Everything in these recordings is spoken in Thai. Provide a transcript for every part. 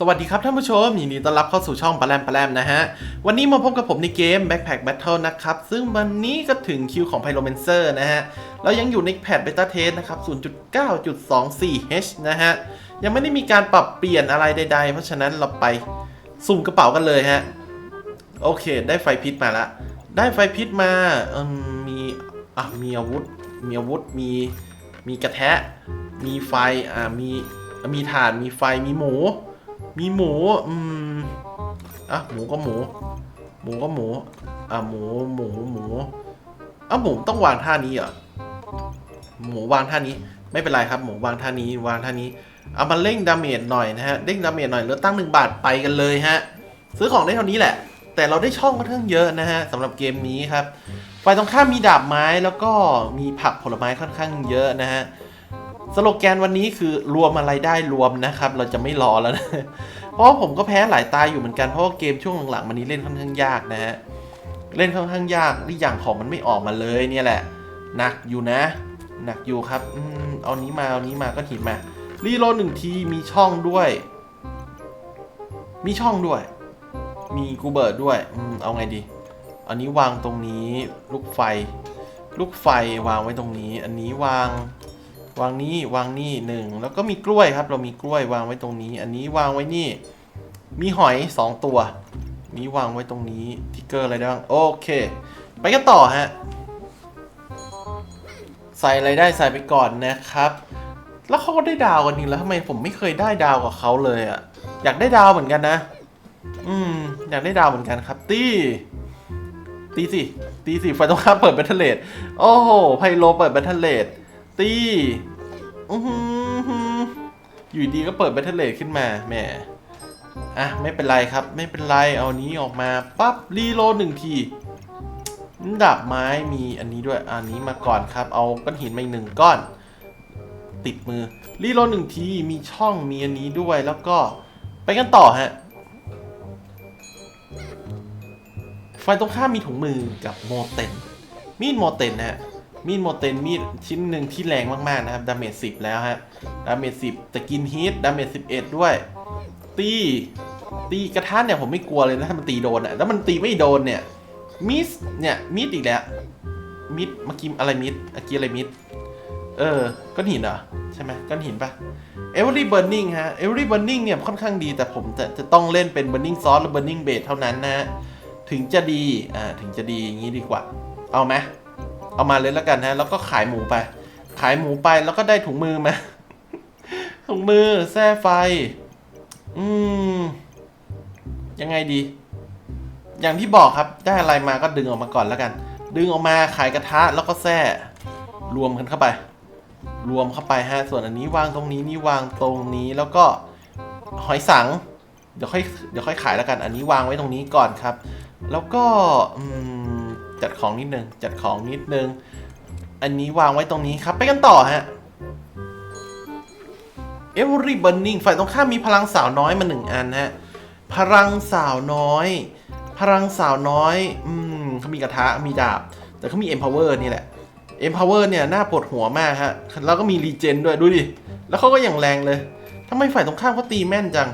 สวัสดีครับท่านผู้ชมยินดีต้อนรับเข้าสู่ช่องปลาแรมปลาแรมนะฮะ วันนี้มาพบกับผมในเกม Backpack Battle นะครับ ซึ่งวันนี้ก็ถึงคิวของ Pyromancer นะฮะเรายังอยู่ในแพทเบต้าเทสนะครับ 0.9.24h นะฮะ ยังไม่ได้มีการปรับเปลี่ยนอะไรใด ๆ เพราะฉะนั้นเราไปสุ่มกระเป๋ากันเลยฮะ โอเค ได้ไฟพิษมาละ ได้ไฟพิษมาเอมมีอะมีอาวุธ มีอาวุธ มี มีกระแทะ มีไฟ อ่า มี มีถ่าน มีไฟ มีหมู มีหมู อืม อะ หมูก็หมู หมูก็หมู อะ หมู หมู หมูอะหมูต้องวางท่านี้เหรอ หมูวางท่านี้ ไม่เป็นไรครับ หมูวางท่านี้ วางท่านี้ เอามาเร่งดาเมจหน่อยนะฮะ เร่งดาเมจหน่อยแล้วตั้งหนึ่งบาทไปกันเลยฮะ ซื้อของได้เท่านี้แหละ แต่เราได้ช่องค่อนข้างเยอะนะฮะสำหรับเกมนี้ครับฝ่ายตรงข้ามมีดาบไม้แล้วก็มีผักผลไม้ค่อนข้างเยอะนะฮะ สโลแกนวันนี้คือรวมอะไรได้รวมนะครับ เราจะไม่รอแล้วนะ เพราะผมก็แพ้หลายตายอยู่เหมือนกันเพราะว่าเกมช่วงหลังๆมันนี้เล่นค่อนข้างยากนะฮะเล่นค่อนข้างยากที่อย่างของมันไม่ออกมาเลยเนี่ยแหละหนักอยู่นะ หนักอยู่ครับอืมเอานี้มาเอานี้มาก็ถินมารีโหลหนึ่งทีมีช่องด้วย มีช่องด้วย มีกูเบิร์ดด้วยอืมเอาไงดีอันนี้วางตรงนี้ลูกไฟ ลูกไฟวางไว้ตรงนี้ อันนี้วาง วางนี่วางนี่หนึ่งแล้วก็มีกล้วยครับ เรามีกล้วยวางไว้ตรงนี้ อันนี้วางไว้นี่ มีหอยสองตัว นี้วางไว้ตรงนี้ทิกเกอร์อะไรได้บ้างโอเค ไปกันต่อฮะใส่อะไรได้ใส่ไปก่อนนะครับ แล้วเขาก็ได้ดาวกันนี่แล้วทำไมผมไม่เคยได้ดาวกับเขาเลยอะอยากได้ดาวเหมือนกันนะ อืม อยากได้ดาวเหมือนกันครับ ตีตีสิตีสิไฟตรงข้ามเปิดแบทเทเลดโอ้โหไพโลเปิดแบทเทเลดตี อือหืออยู่ดีก็เปิดแบทเทเลดขึ้นมาแหมอะไม่เป็นไรครับ ไม่เป็นไรเอานี้ออกมาปั๊บรีโหลดหนึ่งทีดาบไม้มีอันนี้ด้วยอันนี้มาก่อนครับ เอาก้อนหินมาอีกหนึ่งก้อน ติดมือรีโหลดหนึ่งทีมีช่องมีอันนี้ด้วยแล้วก็ไปกันต่อฮะฝ่ายตรงข้ามมีถุงมือกับโมเต็นมีดโมเต็นนะฮะ มีดโมเตนมีดชิ้นหนึ่งที่แรงมากๆนะครับ ดาเมจสิแล้วฮะ ดาเมจสิแต่กินฮีทดาเมจสิบเอ็ดด้วย ตี ตีกระทะเนี่ยผมไม่กลัวเลยนะถ้ามันตีโดนอะแล้วมันตีไม่โดนเนี่ย มิส เนี่ย มิดอีกแล้ว มิดเมื่อกี้อะไรมิดเมื่อกี้อะไรมิด เออ ก้อนหินเหรอ ใช่ไหมก้อนหินปะ Every Burning ฮะ Every Burning เนี่ยค่อนข้างดีแต่ผมจะจะต้องเล่นเป็น Burning Sauce หรือ Burning Bait เท่านั้นนะฮะถึงจะดี อ่า ถึงจะดีอย่างนี้ดีกว่า เอาไหม เอามาเลยแล้วกันฮะ แล้วก็ขายหมูไป ขายหมูไปแล้วก็ได้ถุงมือมา ถุงมือแส้ไฟ อืม ยังไงดี อย่างที่บอกครับ ได้อะไรมาก็ดึงออกมาก่อนแล้วกัน ดึงออกมาขายกระทะแล้วก็แส้รวมกันเข้าไป รวมเข้าไปฮะ ส่วนอันนี้วางตรงนี้นี่วางตรงนี้แล้วก็หอยสัง เดี๋ยวค่อยเดี๋ยวค่อยขายแล้วกัน อันนี้วางไว้ตรงนี้ก่อนครับ แล้วก็อืม จัดของนิดนึง จัดของนิดนึง อันนี้วางไว้ตรงนี้ครับ ไปกันต่อฮะ Every Burning ฝ่ายตรงข้ามมีพลังสาวน้อยมาหนึ่งอันฮะ พลังสาวน้อย พลังสาวน้อย อืมเขามีกระทะ มีดาบ แต่เขามี Empower นี่แหละ Empower เนี่ยน่าปวดหัวมากฮะ แล้วก็มีรีเจนด้วย ดูดิ แล้วเขาก็อย่างแรงเลยทำไมฝ่ายตรงข้ามเขาตีแม่นจัง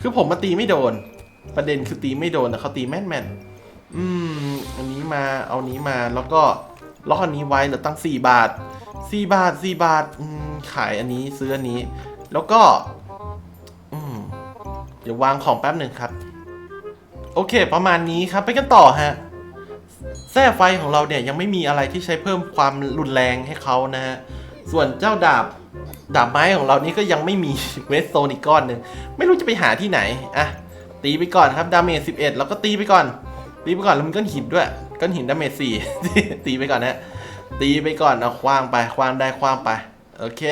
คือผมมาตีไม่โดน ประเด็นคือตีไม่โดนแต่เขาตีแม่นแม่นอืม มาเอานี้มาแล้วก็ล็อกอันนี้ไว้เหลือตั้ง 4 บาท 4 บาท 4 บาทขายอันนี้ซื้ออันนี้ แล้วก็อืมเดี๋ยววางของแป๊บหนึ่งครับ โอเค ประมาณนี้ครับไปกันต่อฮะแส้ไฟของเราเนี่ยยังไม่มีอะไรที่ใช้เพิ่มความรุนแรงให้เขานะฮะส่วนเจ้าดาบดาบไม้ของเรานี่ก็ยังไม่มีเวสโซนอีกก้อนหนึ่งไม่รู้จะไปหาที่ไหนอะตีไปก่อนครับดาเมจ11 แล้วก็ตีไปก่อน ตีไปก่อนแล้วมันก้อนหินด้วย ก้อนหินดาเมจ4ตีไปก่อนนะตีไปก่อนเอาคว้างไปคว้างได้คว้างไป โอเค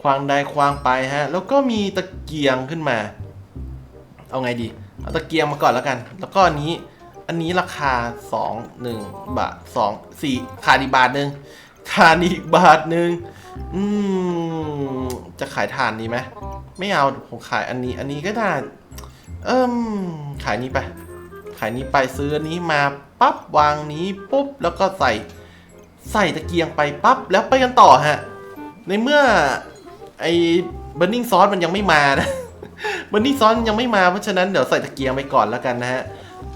คว้างได้คว้างไปฮะ แล้วก็มีตะเกียงขึ้นมา เอาไงดีเอาตะเกียงมาก่อนแล้วกัน แล้วก็อันนี้ อันนี้ราคา 2 1 บาท2 4ขาดอีกบาทหนึ่งขาดอีกบาทหนึ่งอืมจะขายถ่านดีไหมไม่เอาผมขายอันนี้ อันนี้ก็ได้เอิ่มขายนี้ไป ขายนี้ไปซื้ออันนี้มา ปั๊บวางนี้ปุ๊บแล้วก็ใส่ใส่ตะเกียงไปปั๊บแล้วไปกันต่อฮะ ในเมื่อไอ้ burning sauce มันยังไม่มานะวันนี้ซ้อนยังไม่มาเพราะฉะนั้นเดี๋ยวใส่ตะเกียงไปก่อนแล้วกันนะฮะ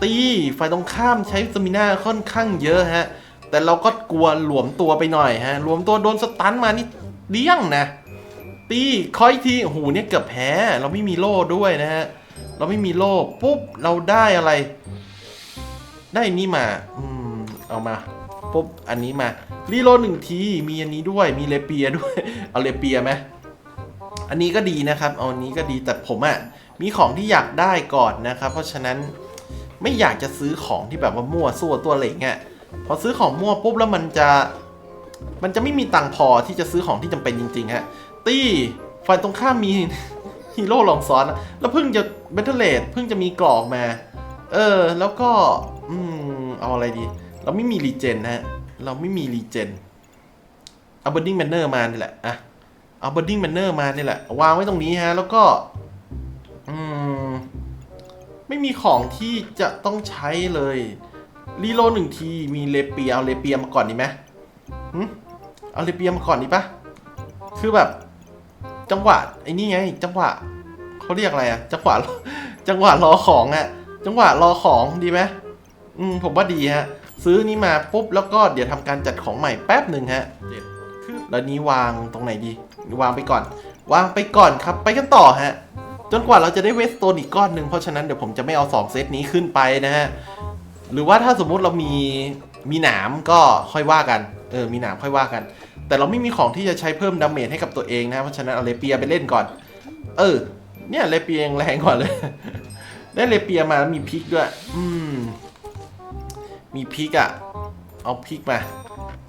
ตีฝ่ายตรงข้ามใช้สมิน่าค่อนข้างเยอะฮะ แต่เราก็กลัวหลวมตัวไปหน่อยฮะหลวมตัวโดนสตันมานี่เดี้ยงนะตีคอยทีโอ้โหเนี่ยเกือบแพ้ เราไม่มีโล่ด้วยนะฮะ เราไม่มีโล่ปุ๊บเราได้อะไร ได้นี่มา อืม เอามาปุ๊บอันนี้มารีโลหนึ่งทีมีอันนี้ด้วยมีเลเปียด้วย เอาเลเปียไหมอันนี้ก็ดีนะครับเอาอันนี้ก็ดีแต่ผมอะ่ะมีของที่อยากได้ก่อนนะครับ เพราะฉะนั้นไม่อยากจะซื้อของที่แบบว่ามั่วซั่วตัวเหล็กอะ่ะพอซื้อของมั่วปุ๊บแล้วมันจะ มันจะไม่มีตังค์พอที่จะซื้อของที่จำเป็นจริงๆฮะตี้ฝ่ายตรงข้ามมีฮีโร่ลองซ้อนอะแล้วเพิ่งจะเบทเทเลดเพิ่งจะมีกรอกมา เออ แล้วก็ อืม เอาอะไรดี เราไม่มีรีเจนนะฮะ เราไม่มีรีเจน เอาบอร์ดิ้งแมนเนอร์มานี่แหละ อะ เอาบอร์ดิ้งแมนเนอร์มานี่แหละ วางไว้ตรงนี้ฮะ แล้วก็ อืม ไม่มีของที่จะต้องใช้เลย รีโลหนึ่งที มีเลเปีย เอาเลเปียมาก่อนดีไหมหึเอาเลเปียมาก่อนดีปะคือแบบ จังหวะไอ้นี่ไง จังหวะเขาเรียกอะไรอะจังหวะ จังหวะรอของอะจังหวะรอของดีไหม อืมผมว่าดีฮะ ซื้อนี้มาปุ๊บแล้วก็เดี๋ยวทำการจัดของใหม่แป๊บหนึ่งฮะเด็ดคือแล้วนี้วางตรงไหนดี วางไปก่อน วางไปก่อนครับ ไปกันต่อฮะ จนกว่าเราจะได้เวสโตนอีกก้อนหนึ่งเพราะฉะนั้นเดี๋ยวผมจะไม่เอา 2 เซตนี้ขึ้นไปนะฮะ หรือว่าถ้าสมมุติเรามีมีหนามก็ค่อยว่ากันเออมีหนามค่อยว่ากัน แต่เราไม่มีของที่จะใช้เพิ่มดาเมจให้กับตัวเองนะเพราะฉะนั้นเอาเลเปียไปเล่นก่อน เออ เนี่ยเลเปียยังแรงกว่าเลย ได้เลเปียมาแล้วมีพริกด้วย อืม มีพริกอะ่ะ เอาพริกมา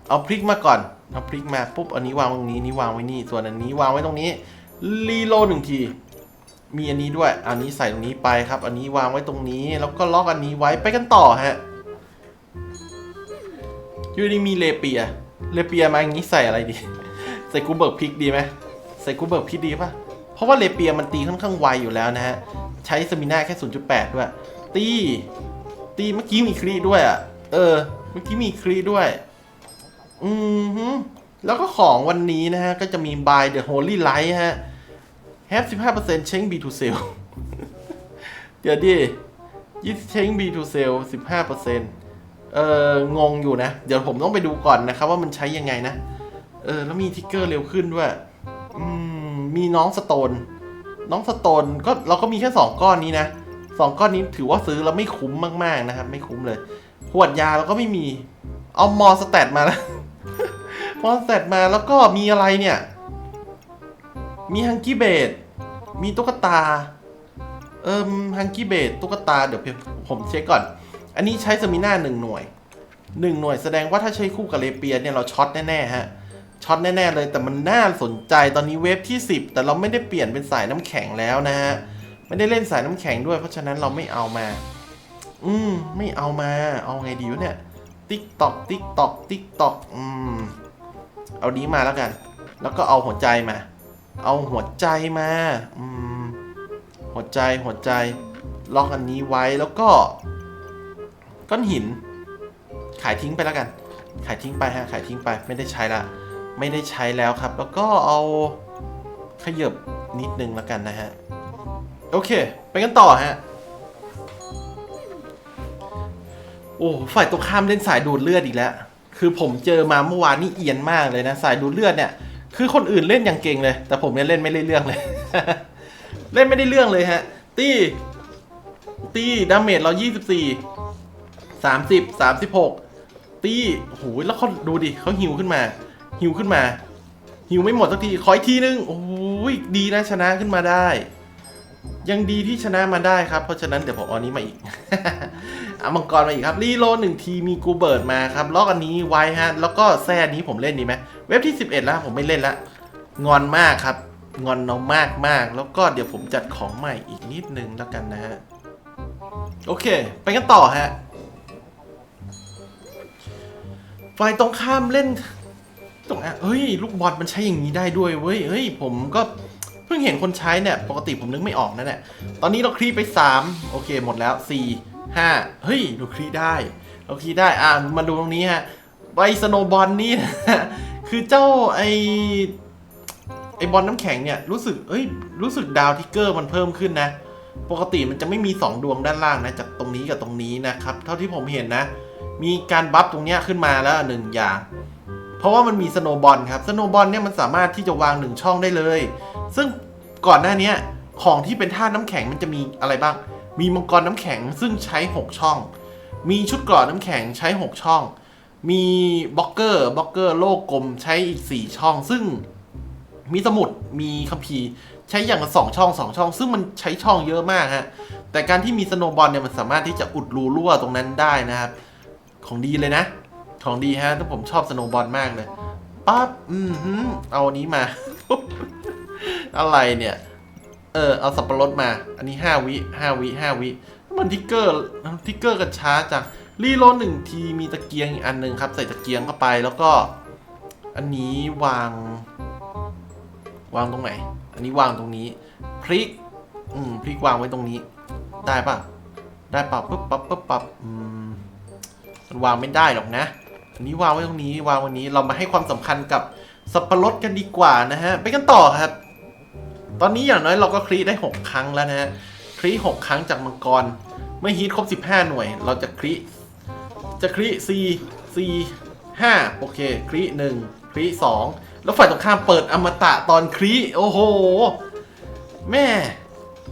เอาพริกมาก่อน เอาพริกมาปุ๊บอันนี้วางตรงนี้นี่วางไว้นี่ ส่วนอันนี้วางไว้ตรงนี้รีโหลดหนึ่งที มีอันนี้ด้วย อันนี้ใส่ตรงนี้ไปครับ อันนี้วางไว้ตรงนี้ แล้วก็ล็อกอันนี้ไว้ไปกันต่อฮะยูดีมีเลเปีย เลเปียมาอย่างนี้ใส่อะไรดี ใส่กูเบิร์กพริกดีไหมใส่กูเบิร์กพริกดีปะเพราะว่าเลเปียมันตีค่อนข้างไวอยู่แล้วนะฮะ ใช้สมิน่าแค่ 0.8 ด้วย ตี ตีเมื่อกี้มีครีด้วยอะ เออ เมื่อกี้มีครีด้วย อืมฮึแล้วก็ของวันนี้นะฮะ ก็จะมี buy the holy light ฮะ have 15% change B to sell เดี๋ยวดิยี่เช้ง B to sell 15%เอองงอยู่นะ เดี๋ยวผมต้องไปดูก่อนนะครับว่ามันใช้ยังไงนะ เออ แล้วมีทิกเกอร์เร็วขึ้นด้วย อืม มีน้องสโตน น้องสโตนก็เราก็มีแค่ 2 ก้อนนี้นะสองก้อนนี้ถือว่าซื้อแล้วไม่คุ้มมากๆนะครับ ไม่คุ้มเลย ขวดยาเราก็ไม่มี เอามอสแตทมาแล้วมอสแตทมาแล้วก็มีอะไรเนี่ย มีฮังกี้เบดมีตุ๊กตา เอิมฮังกี้เบดตุ๊กตาเดี๋ยวผมเช็คก่อน อันนี้ใช้สมิน่าหนึ่งหน่วยหนึ่งหน่วยแสดงว่าถ้าใช้คู่กับเลเปียเนี่ยเราช็อตแน่ๆฮะช็อตแน่ๆเลยแต่มันน่าสนใจตอนนี้เวฟที่ 10 แต่เราไม่ได้เปลี่ยนเป็นสายน้ำแข็งแล้วนะฮะไม่ได้เล่นสายน้ำแข็งด้วยเพราะฉะนั้นเราไม่เอามา อืม ไม่เอามา เอาไงดีวะเนี่ย ติ๊กตอก ติ๊กตอก ติ๊กตอก อืม เอานี้มาแล้วกัน แล้วก็เอาหัวใจมา เอาหัวใจมา อืม หัวใจ หัวใจ ล็อกอันนี้ไว้ แล้วก็ ก้อนหิน ขายทิ้งไปแล้วกัน ขายทิ้งไปฮะ ขายทิ้งไป ไม่ได้ใช้ละ ไม่ได้ใช้แล้วครับ แล้วก็เอาขยับนิดนึงแล้วกันนะฮะ โอเค ไปกันต่อฮะ โอ้ฝ่ายตรงข้ามเล่นสายดูดเลือดอีกแล้ว คือผมเจอมาเมื่อวานนี่เอียนมากเลยนะ สายดูดเลือดเนี่ย คือคนอื่นเล่นอย่างเก่งเลย แต่ผมเนี่ยเล่นไม่ได้เรื่องเลย เล่นไม่ได้เรื่องเลยฮะ ตีตีดาเมจเรา 24 30 36 ตีโอ้โหแล้วเขาดูดิเขาหิวขึ้นมา หิวขึ้นมา หิวไม่หมดสักที ขออีกทีนึง โอ้ยดีนะชนะขึ้นมาได้ ยังดีที่ชนะมาได้ครับ เพราะฉะนั้นเดี๋ยวผมเอาอันนี้มาอีก เอามังกรมาอีกครับ รีโลหนึ่งทีมีกูเบิร์ดมาครับล็อกอันนี้ไว้ฮะ แล้วก็แซ่นนี้ผมเล่นดีไหมเว็บที่ 11 แล้วผมไม่เล่นละงอนมากครับ งอนเรามากมากแล้วก็เดี๋ยวผมจัดของใหม่อีกนิดนึงแล้วกันนะฮะ โอเค ไปกันต่อฮะฝ่ายตรงข้ามเล่น ตรงอะเฮ้ย ลูกบอลมันใช้อย่างนี้ได้ด้วยเว้ยเฮ้ยผมก็ พิ่งเห็นคนใช้เนี่ย ปกติผมนึกไม่ออกนั่นแหละตอนนี้เราคลีไป 3 โอเคหมดแล้ว 4 5 เฮ้ยเราคลีได้ เราคลีได้ อ่ามาดูตรงนี้ฮะใบสโนบอลนี่นะคือเจ้าไอไอบอลน้ำแข็งเนี่ยรู้สึกเอ้ยรู้สึกดาวทิกเกอร์มันเพิ่มขึ้นนะ ปกติมันจะไม่มี 2 ดวงด้านล่างนะจากตรงนี้กับตรงนี้นะครับ เท่าที่ผมเห็นนะ มีการบัฟตรงเนี้ยขึ้นมาแล้วหนึ่งอย่าง เพราะว่ามันมีสโนบอลครับสโนบอลเนี่ยมันสามารถที่จะวางหนึ่งช่องได้เลย ซึ่งก่อนหน้านี้ของที่เป็นท่าน้ำแข็งมันจะมีอะไรบ้าง มีมังกรน้ำแข็งซึ่งใช้ 6 ช่อง มีชุดกราะน้ำแข็งใช้ 6 ช่อง มีบล็อกเกอร์บล็อกเกอร์โลกกลมใช้อีก 4 ช่อง ซึ่งมีสมุดมีคัมภีร์ใช้อย่างละสองช่องสองช่อง ซึ่งมันใช้ช่องเยอะมากฮะแต่การที่มีสโนบอลเนี่ยมันสามารถที่จะอุดรูรั่วตรงนั้นได้นะครับ ของดีเลยนะ ของดีฮะถ้าผมชอบสโนว์บอลมากเลยปั๊บอืมฮึเอาอันนี้มา อะไรเนี่ย เออ เอาสับปะรดมา อันนี้5วิ5วิ5วิมันทิกเกอร์ทิกเกอร์กันช้าจังรีโหลดหนึ่งทีมีตะเกียงอีกอันหนึ่งครับ ใส่ตะเกียงเข้าไปแล้วก็ อันนี้วาง วางตรงไหน อันนี้วางตรงนี้ พริก อืมพริกวางไว้ตรงนี้ ได้ปะได้ปะปุ๊บปั๊บปุ๊บปั๊บอืมมันวางไม่ได้หรอกนะ อันนี้วางไว้ตรงนี้วางวันนี้เรามาให้ความสำคัญกับสับปะรดกันดีกว่านะฮะ ไปกันต่อครับ ตอนนี้อย่างน้อยเราก็คลีได้ 6 ครั้งแล้วนะฮะคลี6ครั้งจากมังกร เมื่อฮีทครบ 15 หน่วย เราจะคลีจะคลี C C 5โอเคคลี1คลี2แล้วฝ่ายตรงข้ามเปิดอมตะตอนคลีโอ้โห แม่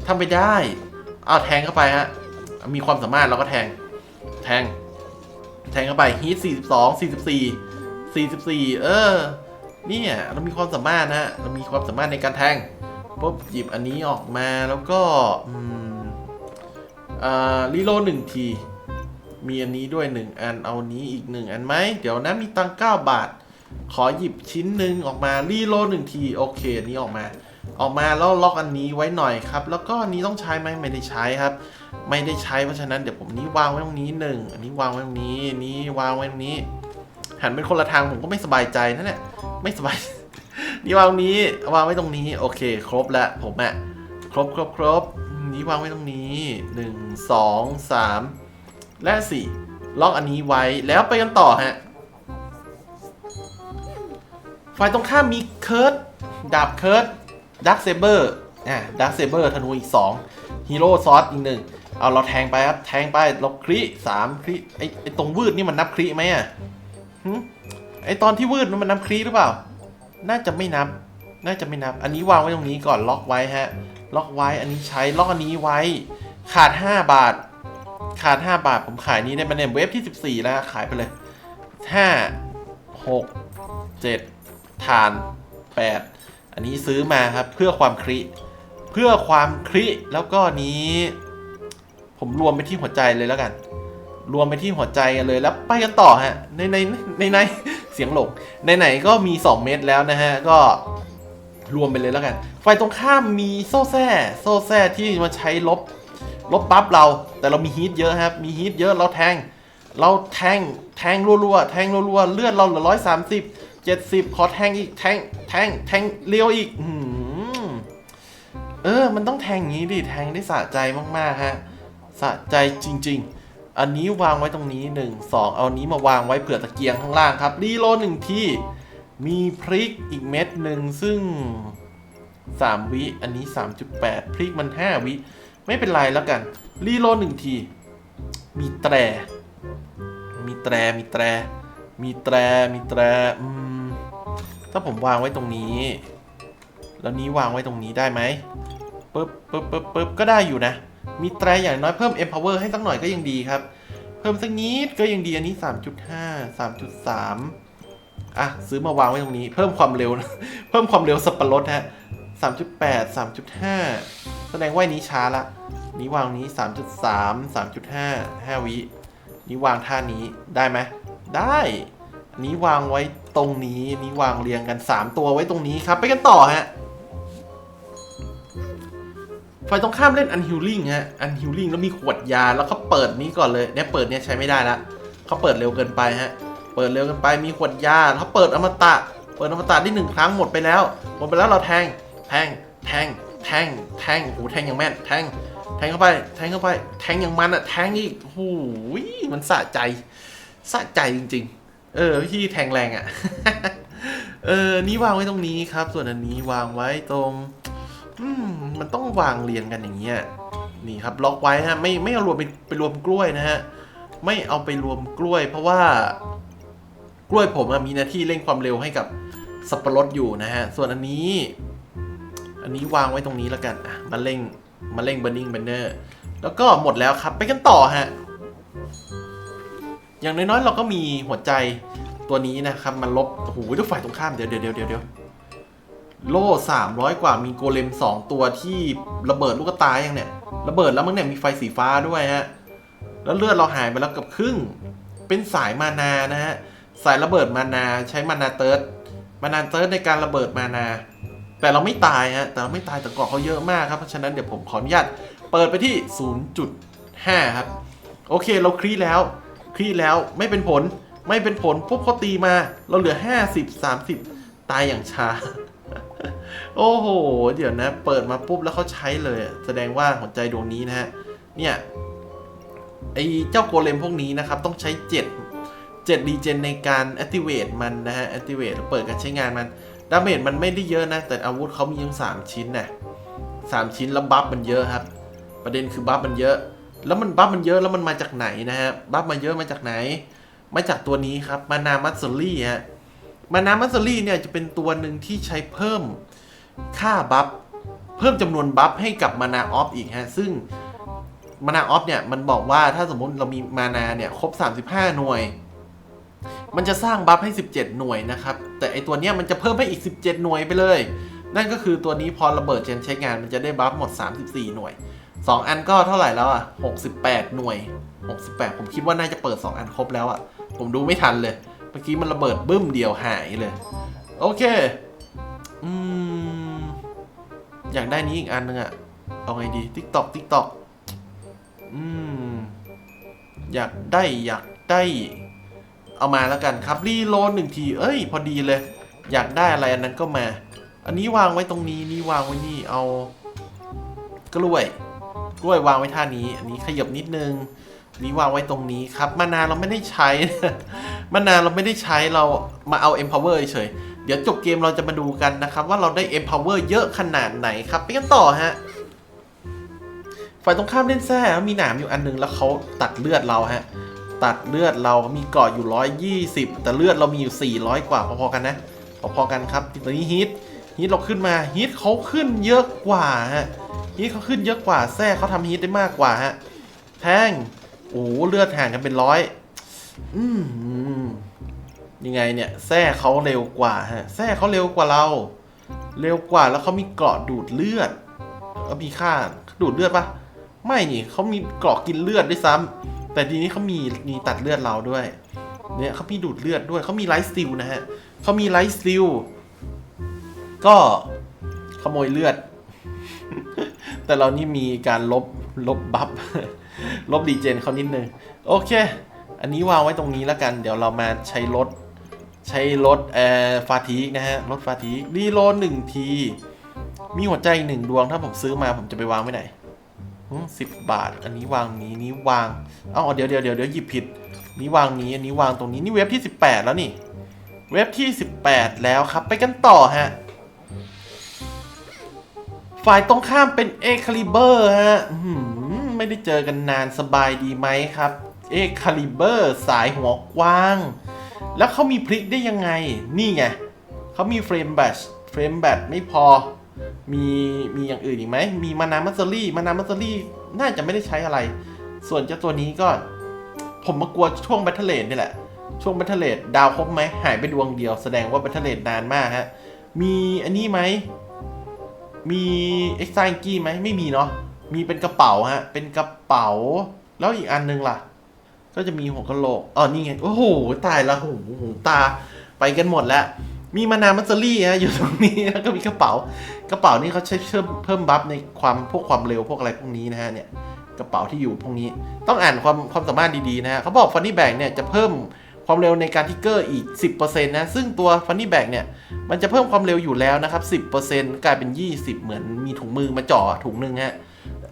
ทำไปได้ เอาแทงเข้าไปฮะ มีความสามารถเราก็แทง แทง แทงเข้าไปฮีท42 44 44 เออเนี่ยเรามีความสามารถนะฮะเรามีความสามารถในการแทงปุ๊บหยิบอันนี้ออกมาแล้วก็อืมอ่ารีโลหนึ่งที มีอันนี้ด้วยหนึ่งอันเอานี้อีกหนึ่งอันไหมเดี๋ยวนะมีตังค์9บาท ขอหยิบชิ้นหนึ่งออกมารีโลหนึ่งที โอเคอันนี้ออกมา ออกมาแล้วล็อกอันนี้ไว้หน่อยครับ แล้วก็อันนี้ต้องใช้ไหมไม่ได้ใช้ครับ ไม่ได้ใช้เพราะฉะนั้นเดี๋ยวผมนี้วางไว้ตรงนี้หนึ่งอันนี้วางไว้ตรงนี้นี้วางไว้ตรงนี้ หันเป็นคนละทางผมก็ไม่สบายใจนะเนี่ยไม่สบาย นี่วางนี้วางไว้ตรงนี้โอเค ครบแล้วผมอะครบครบครบนี่วางไว้ตรงนี้หนึ่งสองสามและสี่ล็อกอันนี้ไว้แล้วไปกันต่อฮะฝ่ายตรงข้ามมีเคิร์ดดาบเคิร์ด ดักเซเบอร์อะดักเซเบอร์ธนูอีก2ฮีโร่ซอสอีกหนึ่งเอาเราแทงไปครับ แทงไปเราคริสามคริไอไอตรงวืดนี่มันนับคริไหมอะหึไอตอนที่วืดมันนับคริหรือเปล่า น่าจะไม่นับ น่าจะไม่นับ อันนี้วางไว้ตรงนี้ก่อนล็อกไว้ฮะ ล็อกไว้อันนี้ใช้ล็อกอันนี้ไว้ ขาด 5 บาท ขาด 5 บาทผมขายนี้ได้มาเนี่ยเว็บที่ 14 แล้วขายไปเลย 5 6 7ฐาน 8 อันนี้ซื้อมาครับเพื่อความคลิเพื่อความคลิแล้วก็นี้ ผมรวมไปที่หัวใจเลยแล้วกัน รวมไปที่หัวใจกันเลยแล้วไปกันต่อฮะในในในในเสียงหลงในไหนก็มี 2 เม็ดแล้วนะฮะก็รวมไปเลยแล้วกันไฟตรงข้ามมีโซ่แซ่โซ่แซ่ที่มาใช้ลบลบบัฟเรา แต่เรามีฮีทเยอะครับ มีฮีทเยอะเราแทง เราแทงแทงรัวๆแทงรัวๆเลือดเราเหลือร้อยสามสิบ จ็ดสิบขอแทงอีกแทงแทงแทงเลี้ยวอีกอเออ มันต้องแทงอย่างนี้ดิแทงได้สะใจมากๆฮะสะใจจริง ๆ อันนี้วางไว้ตรงนี้1 2เอานี้มาวางไว้เผื่อตะเกียงข้างล่างครับรีโลหนึ่งที่มีพริกอีกเม็ดหนึ่งซึ่ง3วิอันนี้3.8พริกมัน5วิไม่เป็นไรแล้วกันรีโลหนึ่งที มีแตร มีแตร มีแตร มีแตร มีแตรอืม ถ้าผมวางไว้ตรงนี้ แล้วนี้วางไว้ตรงนี้ได้ไหมปึ๊บปึ๊บปึ๊บปึ๊บก็ได้อยู่นะ มีแตรอย่างน้อยเพิ่ม empower ให้สักหน่อยก็ยังดีครับ เพิ่มสักนิดก็ยังดีอันนี้ 3.5 3.3 อะ ซื้อมาวางไว้ตรงนี้ เพิ่มความเร็วนะเพิ่มความเร็วสับปะรดฮะ 3.8 3.5 แสดงว่านี้ช้าละ นี้วางนี้ 3.3 3.5 5วินี้วางท่านี้ได้ไหมได้อันนี้วางไว้ ตรงนี้อันนี้วางเรียงกัน 3 ตัวไว้ตรงนี้ครับ ไปกันต่อฮะฝ่ายตรงข้ามเล่น unhealing ฮะ unhealing แล้วมีขวดยาแล้วเขาเปิดนี้ก่อนเลยเนี่ยเปิดเนี่ยใช้ไม่ได้ละเขาเปิดเร็วเกินไปฮะ เปิดเร็วเกินไปมีขวดยาเขาเปิดอมตะ เปิดอมตะได้หนึ่งครั้งหมดไปแล้ว หมดไปแล้วเราแทง แทง แทง แทง แทงโอ้โหแทงอย่างแม่น แทง แทงเข้าไป แทงเข้าไป แทงอย่างมันอะแทงอีกโอ้โหมันสะใจ สะใจจริง ๆ เออพี่แทงแรงอะเออ นี่วางไว้ตรงนี้ครับ ส่วนอันนี้วางไว้ตรงอืมมันต้องวางเรียงกันอย่างเงี้ย นี่ครับล็อกไว้ฮะ ไม่ไม่เอารวมไปไปรวมกล้วยนะฮะ ไม่เอาไปรวมกล้วย เพราะว่ากล้วยผมมีหน้าที่เร่งความเร็วให้กับสับปะรดอยู่นะฮะ ส่วนอันนี้ อันนี้วางไว้ตรงนี้แล้วกัน อะ มาเร่ง มาเร่งเบอร์นิงเบนเนอร์ แล้วก็หมดแล้วครับ ไปกันต่อฮะ อย่างน้อยๆ เราก็มีหัวใจตัวนี้นะครับ มันลบ โอ้โหด้วยฝ่ายตรงข้ามเดี๋ยวเดี๋ยวเดี๋ยวเดี๋ยวโล่สามร้อยกว่ามีโกเลมสองตัวที่ระเบิดลูกตาอย่างเนี่ย ระเบิดแล้วมึงเนี่ยมีไฟสีฟ้าด้วยฮะ แล้วเลือดเราหายไปแล้วเกับครึ่ง เป็นสายมานานะฮะ สายระเบิดมานาใช้มานาเติร์ดมานาเติร์ดในการระเบิดมานา แต่เราไม่ตายฮะ แต่เราไม่ตายแต่เกาะเขาเยอะมากครับ เพราะฉะนั้นเดี๋ยวผมขออนุญาตเปิดไปที่ 0.5 ครับ โอเคเราคลี่แล้ว คลี่แล้วไม่เป็นผลไม่เป็นผลปุ๊บเขาตีมา เราเหลือ 50 30 ตายอย่างช้า โอ้โห เดี๋ยวนะ เปิดมาปุ๊บแล้วเขาใช้เลย แสดงว่าหัวใจดวงนี้นะฮะ เนี่ยไอเจ้าโกเลมพวกนี้นะครับ ต้องใช้ 7 7ดีเจนในการ activate มันนะฮะ activate เปิดการใช้งานมัน ดาเมจมันไม่ได้เยอะนะ แต่อาวุธเขามียังสามชิ้นนะสามชิ้นแล้วบัฟมันเยอะครับ ประเด็นคือบัฟมันเยอะ แล้วมันบัฟมันเยอะแล้วมันมาจากไหนนะฮะบัฟมาเยอะมาจากไหน มาจากตัวนี้ครับมานามัตสลี่ฮะมานามัตสลี่เนี่ยจะเป็นตัวหนึ่งที่ใช้เพิ่มค่าบัฟเพิ่มจำนวนบัฟให้กับมานาออฟอีกฮะซึ่งมานาออฟเนี่ยมันบอกว่าถ้าสมมติเรามีมานาเนี่ยครบ 35 หน่วย มันจะสร้างบัฟให้ 17 หน่วยนะครับ แต่ไอตัวเนี้ยมันจะเพิ่มให้อีก 17 หน่วยไปเลย นั่นก็คือตัวนี้พอระเบิดเจนใช้งานมันจะได้บัฟหมด 34 หน่วย 2 อันก็เท่าไหร่แล้วอะ 68 หน่วย 68 ผมคิดว่าน่าจะเปิด 2 อันครบแล้วอะ ผมดูไม่ทันเลย เมื่อกี้มันระเบิดบึ้มเดียวหายเลย โอเค อืม อยากได้นี้อีกอันนึงอะ เอาไงดี TikTok TikTok อืม อยากได้อยากได้ เอามาแล้วกันครับ รีโลดหนึ่งที เอ้ย พอดีเลย อยากได้อะไรอันนั้นก็มา อันนี้วางไว้ตรงนี้ นี่วางไว้นี่ เอา กล้วย กล้วยวางไว้ท่านี้ อันนี้ขยับนิดนึงอันนี้วางไว้ตรงนี้ครับ มานานเราไม่ได้ใช้ มานานเราไม่ได้ใช้เรามาเอา empower เฉย เดี๋ยวจบเกมเราจะมาดูกันนะครับ ว่าเราได้ empower เยอะขนาดไหนครับไปกันต่อฮะ ฝ่ายตรงข้ามเล่นแซ่มีหนามอยู่อันนึงแล้วเขาตัดเลือดเราฮะ ตัดเลือดเรามีเกาะอยู่ 120 แต่เลือดเรามีอยู่ 400 กว่าพอๆกันนะ พอๆกันครับตอนนี้ฮิต ฮิตเราขึ้นมาฮิตเขาขึ้นเยอะกว่าฮะฮิตเขาขึ้นเยอะกว่าแซ่เขาทำฮิตได้มากกว่าฮะแทงโอ้เลือดห่างกันเป็นร้อยอืมยังไงเนี่ยแซ่เขาเร็วกว่าฮะแซ่เขาเร็วกว่าเรา เร็วกว่าแล้วเขามีเกราะดูดเลือดเขามีค่าดูดเลือดปะไม่นี่เขามีเกราะกินเลือดด้วยซ้ำแต่ทีนี้เขามีมีตัดเลือดเราด้วยเนี่ยเขามีดูดเลือดด้วยเขามีไลฟ์สติลนะฮะเขามีไลฟ์สติล ก็ขโมยเลือด แต่เรานี่มีการลบลบบัฟลบดีเจนเขานิดนึง โอเค อันนี้วางไว้ตรงนี้แล้วกัน เดี๋ยวเรามาใช้รถ ใช้รถเอ่อฟาทีกนะฮะรถฟาทีกรีโลหนึ่งที มีหัวใจหนึ่งดวงถ้าผมซื้อมาผมจะไปวางไว้ไหนสิบบาท อันนี้วางนี้นี้วางเอ้าเดี๋ยวเดี๋ยวเดี๋ยวเดี๋ยวหยิบผิด นี้วางนี้ อันนี้วางตรงนี้ นี่เว็บที่สิบแปดแล้วนี่ เว็บที่สิบแปดแล้วครับ ไปกันต่อฮะ ฝ่ายตรงข้ามเป็นเอคาลิเบอร์ฮะไม่ได้เจอกันนานสบายดีไหมครับเอคาลิเบอร์สายหัวกว้าง แล้วเขามีพลิกได้ยังไง นี่ไงเขามีเฟรมแบตเฟรมแบตไม่พอ มีมีอย่างอื่นอีกไหม มีมานามัสซอรี่มานามัสซอรี่น่าจะไม่ได้ใช้อะไร ส่วนเจ้าตัวนี้ก็ ผมมากลัวช่วงแบทเทเลดนี่แหละ ช่วงแบทเทเลดดาวครบไหม หายไปดวงเดียวแสดงว่าแบทเทเลดนานมากฮะ มีอันนี้ไหม มีเอ็กซ์ไซกี้ไหมไม่มีเนาะมีเป็นกระเป๋าฮะ เป็นกระเป๋า แล้วอีกอันนึงล่ะ ก็จะมีหัวกะโหลกอ๋อนี่ไง โอ้โห ตายละหูหูตาไปกันหมดแล้ว มีมานามัสเซอรี่ฮะอยู่ตรงนี้แล้วก็มีกระเป๋า กระเป๋านี่เขาใช้เพิ่มเพิ่มบัฟในความพวกความเร็วพวกอะไรพวกนี้นะฮะเนี่ยกระเป๋าที่อยู่พวกนี้ ต้องอ่านความความสามารถดีๆนะฮะเขาบอกฟันนี่แบกเนี่ยจะเพิ่ม ความเร็วในการทิกเกอร์อีก 10%นะ ซึ่งตัวฟันนี่แบกเนี่ย มันจะเพิ่มความเร็วอยู่แล้วนะครับ 10%กลายเป็น 20 เหมือนมีถุงมือมาเจ่อถุงหนึ่งฮะ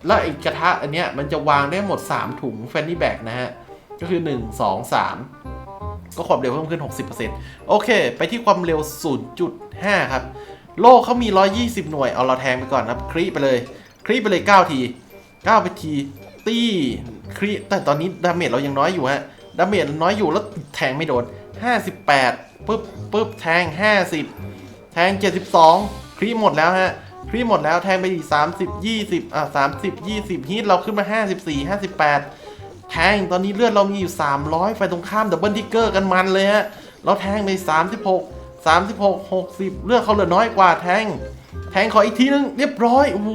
แล้วไอ้กระทะอันเนี้ยมันจะวางได้หมด 3 ถุงแฟนนี่แบกนะฮะ ก็คือ 1 2 3 ก็ความเร็วเพิ่มขึ้น 60%โอเค ไปที่ความเร็ว 0.5 ครับ โลกเขามี 120 หน่วย เอาเราแทงไปก่อนครับ ครีไปเลย ครีไปเลย 9 ที 9 ไปที ตี้ครีแต่ตอนนี้ดาเมจเรายังน้อยอยู่ฮะ ดาเมจน้อยอยู่แล้วแทงไม่โดน 58ปึ๊บปึ๊บแทง 50 แทง 72 ครีหมดแล้วฮะ ครีหมดแล้วแทงไปอีก30 20 อะ 30 20ฮิตเราขึ้นมา 54 58 แทงตอนนี้เลือดเรามีอยู่ 300 ไฟตรงข้ามดับเบิลทิกเกอร์กันมันเลยฮะ เราแทงไป 36 36 60 เลือดเขาเหลือน้อยกว่าแทง แทงขออีกทีนึงเรียบร้อยโอ้โห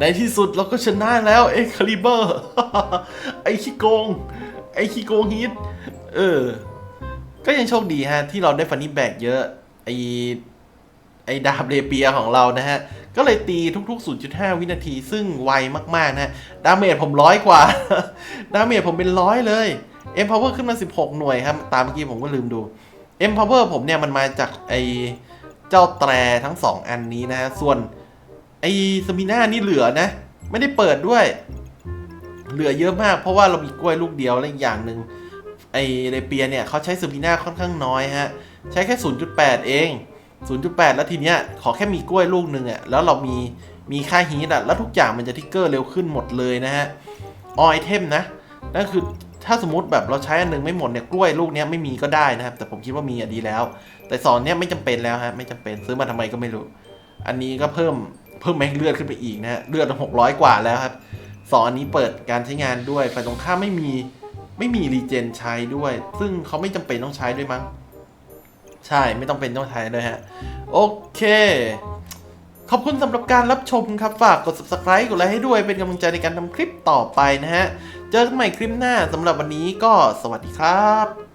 ในที่สุดเราก็ชนะแล้วเอ็กคาลิเบอร์ ไอ้ขี้โกง ไอ้ขี้โกงฮิต เออ ก็ยังโชคดีฮะ ที่เราได้ฟันนี่แบกเยอะ ไอไอดาบเรเปียของเรานะฮะ ก็เลยตีทุกๆ 0.5 วินาที ซึ่งไวมากๆนะฮะดาเมจผมร้อยกว่า ดาเมจผมเป็นร้อยเลย M Power ขึ้นมา 16 หน่วยครับ ตามเมื่อกี้ผมก็ลืมดู M Power ผมเนี่ยมันมาจากไอเจ้าแตรทั้ง 2 อันนี้นะฮะ ส่วน ไอสมิน่านี่เหลือนะ ไม่ได้เปิดด้วย เหลือเยอะมาก เพราะว่าเรามีกล้วยลูกเดียวและอีกอย่างหนึ่งไอเรเปียเนี่ยเขาใช้สมิน่าค่อนข้างน้อยฮะ ใช้แค่ 0.8 เอง 0.8 แล้วทีเนี้ยขอแค่มีกล้วยลูกหนึ่งอะแล้วเรามีมีค่าฮีทอะแล้วทุกอย่างมันจะทิกเกอร์เร็วขึ้นหมดเลยนะฮะอไอเทมนะนั่นคือถ้าสมมติแบบเราใช้อันหนึงไม่หมดเนี่ยกล้วยลูกเนี้ยไม่มีก็ได้นะครับ แต่ผมคิดว่ามีอะดีแล้ว แต่สอนเนี้ยไม่จำเป็นแล้วฮะไม่จำเป็นซื้อมาทำไมก็ไม่รู้ อันนี้ก็เพิ่ม เพิ่มแม็กเลือดขึ้นไปอีกนะฮะเลือดหกร้อยกว่าแล้วครับสองอันนี้เปิดการใช้งานด้วยฝ่ายตรงข้ามไม่มีไม่มีรีเจนใช้ด้วย ซึ่งเขาไม่จำเป็นต้องใช้ด้วยมั้งใช่ไม่ต้องเป็นต้องใช้ด้วยฮะ โอเค ขอบคุณสำหรับการรับชมครับ ฝากกด subscribe กดไลค์ให้ด้วยเป็นกำลังใจในการทำคลิปต่อไปนะฮะ เจอกันใหม่คลิปหน้าสำหรับวันนี้ก็สวัสดีครับ